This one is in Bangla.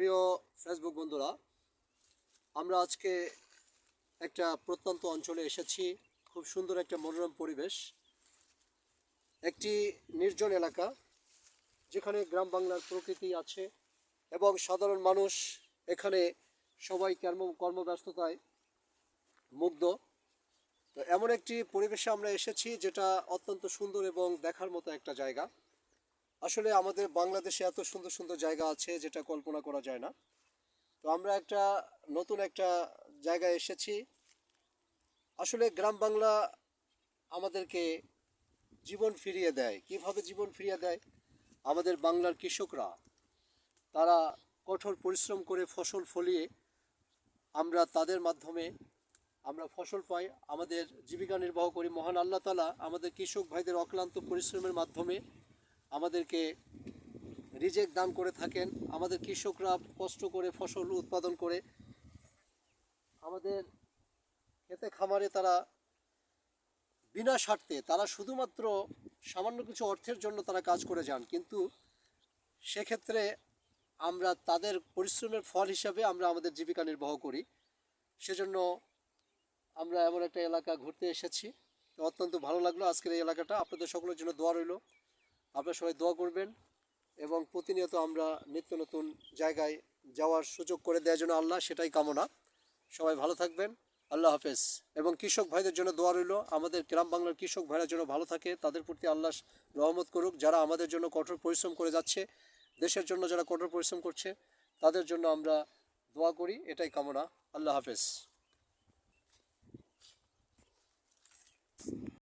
প্রিয় ফেসবুক বন্ধুরা, আমরা আজকে একটা প্রত্যন্ত অঞ্চলে এসেছি। খুব সুন্দর একটা মনোরম পরিবেশ। একটি নির্জন এলাকা, যেখানে গ্রাম বাংলার প্রকৃতি আছে এবং সাধারণ মানুষ এখানে সবাই কর্ম, কর্মব্যস্ততায় মুগ্ধ। তো এমন একটি পরিবেশে আমরা এসেছি, যেটা অত্যন্ত সুন্দর এবং দেখার মতো একটা জায়গা। আসলে আমাদের বাংলাদেশে এত সুন্দর সুন্দর জায়গা আছে যেটা কল্পনা করা যায় না। তো আমরা একটা নতুন একটা জায়গায় এসেছি। আসলে গ্রাম বাংলা আমাদেরকে জীবন ফিরিয়ে দেয়। কীভাবে জীবন ফিরিয়ে দেয়? আমাদের বাংলার কৃষকরা, তারা কঠোর পরিশ্রম করে ফসল ফলিয়ে আমরা তাদের মাধ্যমে আমরা ফসল পাই। আমাদের জীবিকা নির্বাহ করি। মহান আল্লাহ তালা আমাদের কৃষক ভাইদের অক্লান্ত পরিশ্রমের মাধ্যমে আমাদেরকে রিজেক্ট দান করে থাকেন। আমাদের কৃষকরা কষ্ট করে ফসল উৎপাদন করে। আমাদের খেতে খামারে তারা বিনা স্বার্থে, তারা শুধুমাত্র সামান্য কিছু অর্থের জন্য তারা কাজ করে যান। কিন্তু সেক্ষেত্রে আমরা তাদের পরিশ্রমের ফল হিসাবে আমরা আমাদের জীবিকা নির্বাহ করি। সেজন্য আমরা এমন একটা এলাকা ঘুরতে এসেছি। অত্যন্ত ভালো লাগল আজকের এই এলাকাটা। আপনাদের সকলের জন্য দোয়া রইল। আপনারা সবাই দোয়া করবেন এবং প্রতিনিয়ত আমরা নিত্য নতুন জায়গায় যাওয়ার সুযোগ করে দেওয়ার জন্য আল্লাহ সেটাই কামনা। সবাই ভালো থাকবেন, আল্লাহ হাফেজ। এবং কৃষক ভাইদের জন্য দোয়া রইল, আমাদের গ্রাম বাংলার কৃষক ভাইরা যেন ভালো থাকে, তাদের প্রতি আল্লাহ রহমত করুক, যারা আমাদের জন্য কঠোর পরিশ্রম করে যাচ্ছে, দেশের জন্য যারা কঠোর পরিশ্রম করছে, তাদের জন্য আমরা দোয়া করি, এটাই কামনা। আল্লাহ হাফেজ।